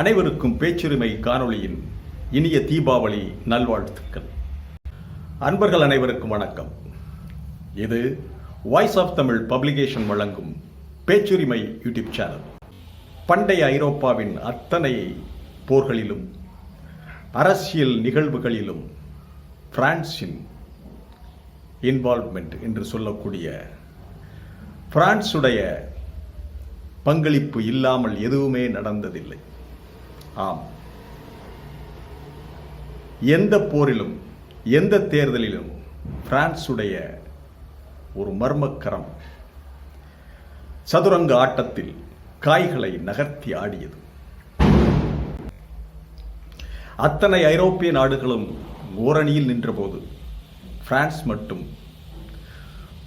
அனைவருக்கும் பேச்சுரிமை காணொளியின் இனிய தீபாவளி நல்வாழ்த்துக்கள். அன்பர்கள் அனைவருக்கும் வணக்கம். இது வாய்ஸ் ஆஃப் தமிழ் பப்ளிகேஷன் வழங்கும் பேச்சுரிமை யூடியூப் சேனல். பண்டைய ஐரோப்பாவின் அத்தனை போர்களிலும் அரசியல் நிகழ்வுகளிலும் பிரான்சின் இன்வால்வ்மெண்ட் என்று சொல்லக்கூடிய பிரான்சுடைய பங்களிப்பு இல்லாமல் எதுவுமே நடந்ததில்லை. ஆம். எந்த போரிலும் எந்த தேர்தலிலும் பிரான்சுடைய ஒரு மர்மக்கரம் சதுரங்க ஆட்டத்தில் காய்களை நகர்த்தி ஆடியது. அத்தனை ஐரோப்பிய நாடுகளும் ஓரணியில் நின்றபோது பிரான்ஸ் மட்டும்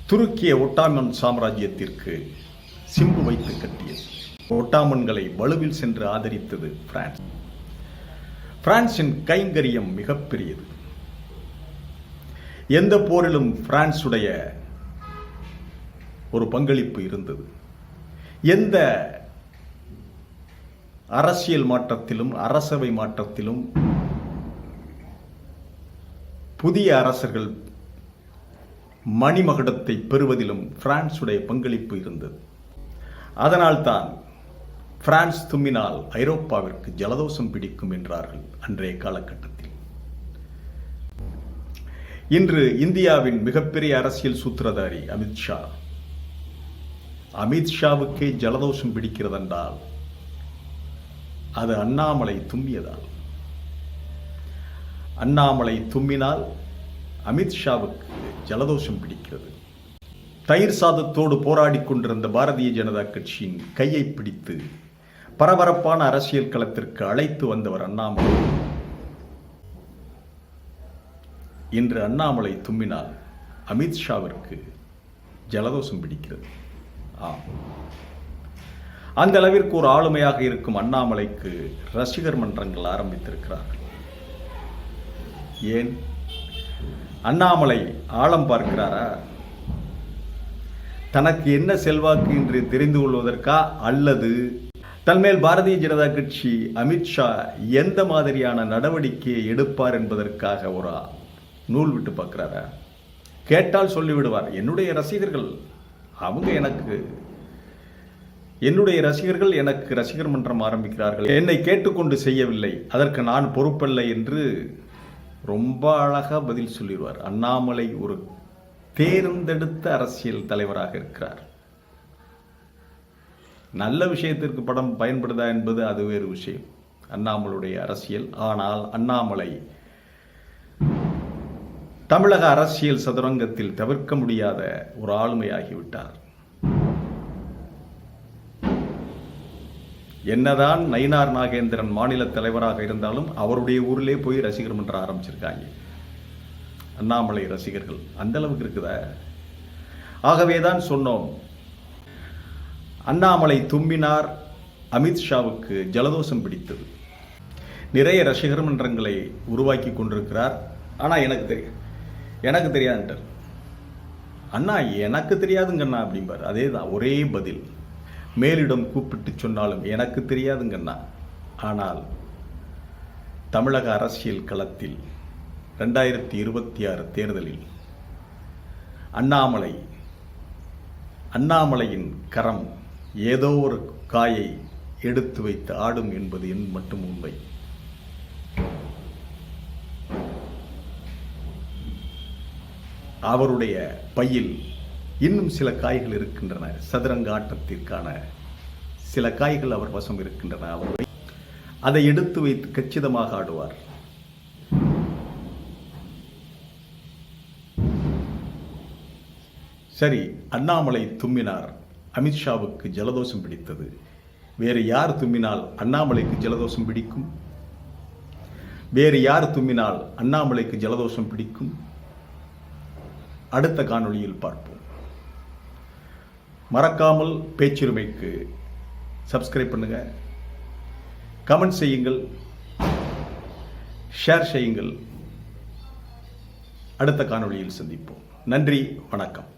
துருக்கிய ஒட்டாமன் சாம்ராஜ்யத்திற்கு சிம்பு வைத்து கட்டியது. ஒட்டாமன்களை வலுவில் சென்று ஆதரித்தது பிரான்ஸ். பிரான்சின் கைங்கரியம் மிகப்பெரியது. எந்த போரிலும் பிரான்சுடைய ஒரு பங்களிப்பு இருந்தது. எந்த அரசியல் மாற்றத்திலும் அரசவை மாற்றத்திலும் புதிய அரசர்கள் மணிமகுடத்தை பெறுவதிலும் பிரான்சுடைய பங்களிப்பு இருந்தது. அதனால்தான் பிரான்ஸ் தும்மினால் ஐரோப்பாவிற்கு ஜலதோஷம் பிடிக்கும் என்றார்கள் அன்றைய காலகட்டத்தில். இன்று இந்தியாவின் மிகப்பெரிய அரசியல் சூத்திரதாரி அமித்ஷா அமித்ஷாவுக்கே ஜலதோஷம் பிடிக்கிறதென்றால் அது அண்ணாமலை தும்மியதால் அண்ணாமலை தும்மினால் அமித்ஷாவுக்கு ஜலதோஷம் பிடிக்கிறது. தயிர் சாதத்தோடு போராடி கொண்டிருந்த பாரதிய ஜனதா கட்சியின் கையை பிடித்து பரபரப்பான அரசியல் களத்திற்கு அழைத்து வந்தவர் அண்ணாமலை. இன்று அண்ணாமலை தும்மினால் அமித்ஷாவிற்கு ஜலதோஷம் பிடிக்கிறது. ஆம். அந்த அளவிற்கு ஒரு ஆளுமையாக இருக்கும் அண்ணாமலைக்கு ரசிகர் மன்றங்கள் ஆரம்பித்திருக்கிறார்கள். ஏன்? அண்ணாமலை ஆழம் பார்க்கிறாரா? தனக்கு என்ன செல்வாக்கு என்று தெரிந்து கொள்வதற்கா அல்லது தன்மேல் பாரதிய ஜனதா கட்சி அமித்ஷா எந்த மாதிரியான நடவடிக்கையை எடுப்பார் என்பதற்காக ஒரு நூல் விட்டு பார்க்குறாரா? கேட்டால் சொல்லிவிடுவார். என்னுடைய ரசிகர்கள் அவங்க எனக்கு என்னுடைய ரசிகர்கள் எனக்கு ரசிகர் மன்றம் ஆரம்பிக்கிறார்கள். என்னை கேட்டுக்கொண்டு செய்யவில்லை. அதற்கு நான் பொறுப்பல்ல என்று ரொம்ப அழகாக பதில் சொல்லிடுவார். அண்ணாமலை ஒரு தேர்ந்தெடுத்த அரசியல் தலைவராக இருக்கிறார். நல்ல விஷயத்திற்கு படம் பயன்படுதா என்பது அது வேறு விஷயம். அண்ணாமலுடைய அரசியல். ஆனால் அண்ணாமலை தமிழக அரசியல் சதுரங்கத்தில் தவிர்க்க முடியாத ஒரு ஆளுமையாகிவிட்டார். என்னதான் நயினார் நாகேந்திரன் மாநில தலைவராக இருந்தாலும் அவருடைய ஊரிலே போய் ரசிகர் மன்றம் ஆரம்பிச்சிருக்காங்க. அண்ணாமலை ரசிகர்கள். அந்த அளவுக்கு இருக்குதா? ஆகவேதான் சொன்னோம். அண்ணாமலை தும்பினார். அமித்ஷாவுக்கு ஜலதோஷம் பிடித்தது. நிறைய ரசிகர் மன்றங்களை உருவாக்கி கொண்டிருக்கிறார். ஆனால் எனக்கு தெரியும் எனக்கு தெரியாதுன்ட்டார். அண்ணா எனக்கு தெரியாதுங்கண்ணா அப்படிம்பார். அதே தான் ஒரே பதில். மேலிடம் கூப்பிட்டு சொன்னாலும் எனக்கு தெரியாதுங்கண்ணா. ஆனால் தமிழக அரசியல் களத்தில் ரெண்டாயிரத்தி இருபத்தி ஆறு தேர்தலில் அண்ணாமலை அண்ணாமலையின் கரம் ஏதோ ஒரு காயை எடுத்து வைத்து ஆடும் என்பது என் மட்டும் உண்மை. அவருடைய பையில் இன்னும் சில காய்கள் இருக்கின்றன. சதுரங்க ஆட்டத்திற்கான சில காய்கள் அவர் வசம் இருக்கின்றன. அவர் அதை எடுத்து வைத்து கச்சிதமாக ஆடுவார். சரி அண்ணாமலை தும்மினார். அமித்ஷாவுக்கு ஜலதோஷம் பிடித்தது. வேறு யார் தும்மினால் அண்ணாமலைக்கு ஜலதோஷம் பிடிக்கும்? வேறு யார் தும்மினால் அண்ணாமலைக்கு ஜலதோஷம் பிடிக்கும்? அடுத்த காணொளியில் பார்ப்போம். மறக்காமல் பேச்சுரிமைக்கு சப்ஸ்கிரைப் பண்ணுங்க. கமெண்ட் செய்யுங்கள். ஷேர் செய்யுங்கள். அடுத்த காணொளியில் சந்திப்போம். நன்றி வணக்கம்.